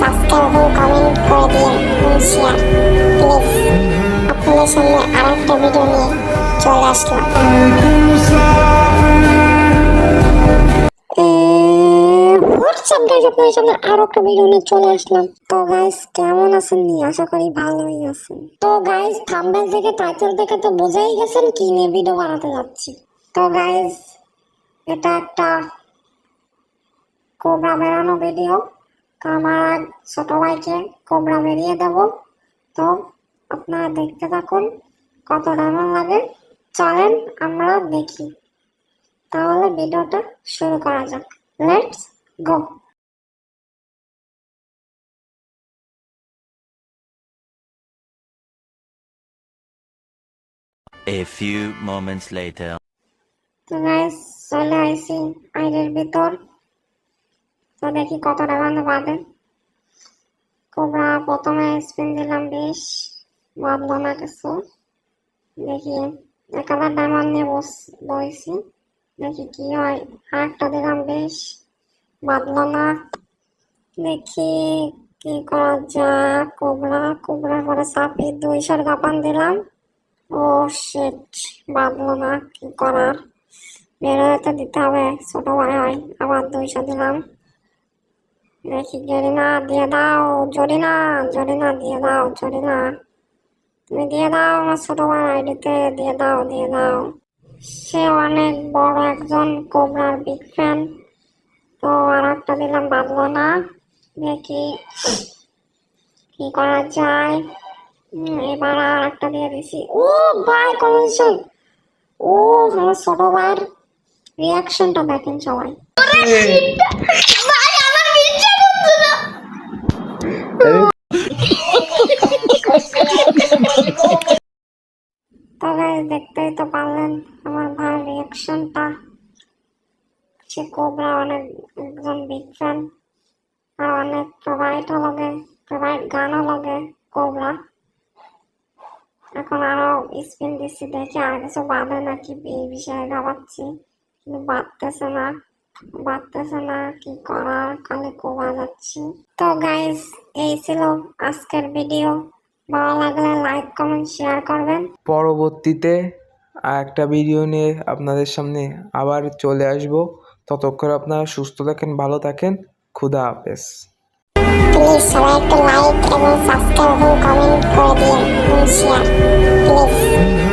Subscribe এবং comment করে দিন এবং শেয়ার প্লিজ আপনাদের সামনে আর একটা ভিডিও নিয়ে চলে আসলাম। হোয়াটসঅ্যাপ গাইজ আপনাদের সামনে আরও একটা ভিডিও নিয়ে চলে আসলাম, তো গাইজ কেমন আছেন নি? আশা করি ভালোই আছেন। তো গাইজ থাম্বনেল থেকে টাইটেল থেকে তো বোঝাই গেছেন কি নিয়ে ভিডিও বানাতে যাচ্ছি। তো গাইজ এটা একটা কোবরা বেরানো ভিডিও তো আমার ছোট ভাইকে কোবরা বেরিয়ে দেব। তো আপনারা দেখতে থাকুন কত ডায়মন্ড লাগে। চলেন আমরা দেখি। তাহলে ভিডিওটা শুরু করা যাক। Let's go A few moments later. তো গাইস চলে আইসি। আইডের ভিতর। তো দেখি কত ডায়মন্ড বাদে কোবরা, প্রথমে স্পিন দিলাম বেশ বাদলো না কিছু। দেখি, এক হাজার ডায়মন্ড নিয়ে বস, বইছি। দেখি কি হয়। আর একটা দিলাম বেশ বাদলো না দেখি কি করা যাক, কোবরা কোবরার পরে সাপি দুইশোর গাপান দিলাম। ও শিট বাদলো না কি করার? বেরোতে দিতে হবে, ছোট ভাই হয়, আবার দুইশো দিলাম। দেখি জরিনা দিয়ে দাও জরিনা জরিনা দিয়ে দাও জরিনা তুমি দিয়ে দাও আমার ছোট ভাই আইডিতে দিয়ে দাও দিয়ে দাও সে অনেক বড় একজন কোবরার বিগ ফ্যান তো আর একটা দিলাম বাদলো না দেখি কি করা যায়? এবার আর একটা দিয়ে দিছি। ও ভাই কমিশন। ও আমার ছোট ভাইয়ের রিয়াকশনটা দেখেন সবাই। তবে দেখতেই তো পারলেন আমার ভাইয়ের রিয়াকশনটা সে কোবরা অনেক, একজন বিগ ফ্যান আর অনেক প্রোভাইডও লাগে প্রোভাইড গানও লাগে কোবরা এখন আরও স্পিন দিচ্ছি, দেখি আর কিছু বাঁধে নাকি এই বিষয়ে ভাবাচ্ছি কিন্তু বাঁধতেছে না বাঁধতেছে না, কি করার, খালি কোবা যাচ্ছি। তো গাইস এই ছিল আজকের ভিডিও। ভালো লাগলে লাইক কমেন্ট শেয়ার করবেন। পরবর্তীতে আর একটা ভিডিও নিয়ে আপনাদের সামনে আবার চলে আসব। ততক্ষণ আপনারা সুস্থ থাকেন ভালো থাকেন। খুদা হাফেজ। প্লিজ সবাই একটু লাইক এবং সাবস্ক্রাইব এবং কমেন্ট করে দিন শেয়ার। প্লিজ।